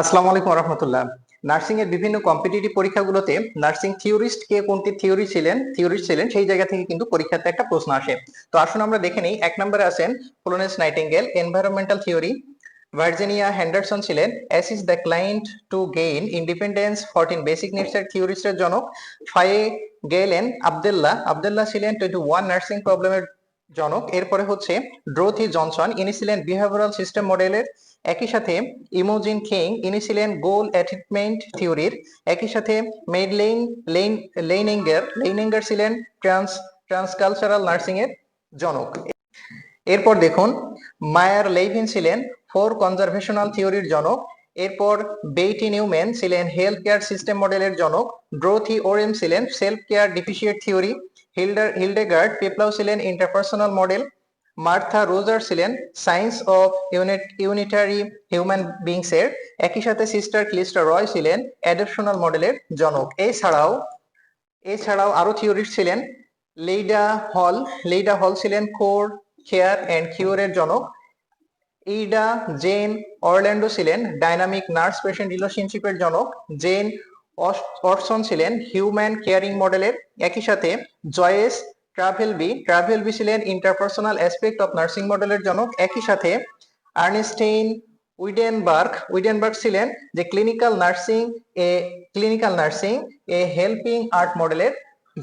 আসসালামু আলাইকুম রহমতুল্লাহ নার্সিং এর বিভিন্ন কম্পিটিটিভ পরীক্ষাগুলোতে নার্সিং থিওরিস্ট কে কোনটি থিওরি ছিলেন থিওরিস্ট ছিলেন, সেই জায়গা থেকে কিন্তু পরীক্ষাতে একটা প্রশ্ন আসে। তো আসুন আমরা দেখে নিই, এক নম্বরে আছেন Florence Nightingale environmental theory Virginia Henderson ছিলেন assist the client to gain independence fourteen basic নিডসের থিওরিস্টের জনক ফায়ে গেলেন আবদুল্লাহ আবদুল্লাহ ছিলেন টোয়েন্টি ওয়ান নার্সিং প্রবলেমের জনক। এরপরে হচ্ছে ড্রোথি জনসন ইনি ছিলেন বিহেভিয়ারাল সিস্টেম মডেলের একই সাথে ইমোজিন কিং ইনি ছিলেন গোল অ্যাটিটমেন্ট থিওরির একই সাথে মেডলেইন, লেইন, লেইনিঙ্গার লেইনিঙ্গার ছিলেন ট্রান্স, ট্রান্সকালচারাল নার্সিং এর জনক। এরপর দেখুন, মায়ার লেভিন ছিলেন ফোর কনজারভেশনাল থিওরির জনক। এরপর বেইটি নিউম্যান ছিলেন হেলথ কেয়ার সিস্টেম মডেলের জনক। ড্রোথি ওরেম ছিলেন self care deficit theory. Hildegard, Peplau ছিলেন ইন্টারপার্সোনাল মডেল মার্থা রোজার ছিলেন science of unit unitary human beings এর। একই সাথে সিস্টার ক্লিস্টার রয় ছিলেন অ্যাডপশনাল মডেলের জনক। এছাড়াও এছাড়াও আরও থিওরিস্ট ছিলেন লেইডা হল লেইডা হল ছিলেন কোর কেয়ার এন্ড কিউরের জনক। ইডা, জেন অরল্যান্ডো ছিলেন ডাইনামিক নার্স পেশেন্ট রিলেশনশিপের জনক। জেন অটসন ছিলেন হিউম্যান কেয়ারিং মডেলের। একই সাথে জয়েস ট্রাভেলবি ট্রাভেলবি ছিলেন ইন্টারপার্সোনাল অ্যাসপেক্ট অফ নার্সিং মডেলের জনক। একই সাথে আর্নেস্টেইন উইডেনবার্গ উইডেনবার্গ ছিলেন যে clinical nursing a, clinical nursing a helping art মডেলের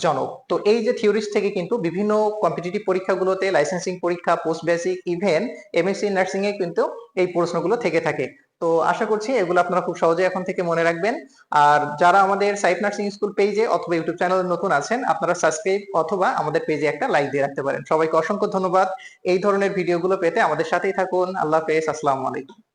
জনক। তো এই যে থিওরিজ থেকে কিন্তু বিভিন্ন কম্পিটিটিভ পরীক্ষাগুলোতে, লাইসেন্সিং পরীক্ষা, post basic, even MSc nursing এ কিন্তু এই প্রশ্নগুলো থেকে থাকে। তো আশা করছি এগুলো আপনারা খুব সহজে এখন থেকে মনে রাখবেন। আর যারা আমাদের সাইফ নার্সিং স্কুল পেজে অথবা ইউটিউব চ্যানেলে নতুন আছেন, আপনারা সাবস্ক্রাইব অথবা আমাদের পেজে একটা লাইক দিয়ে রাখতে পারেন। সবাইকে অসংখ্য ধন্যবাদ। এই ধরনের ভিডিওগুলো পেতে আমাদের সাথেই থাকুন। আল্লাহ হাফেজ। আসসালামু আলাইকুম।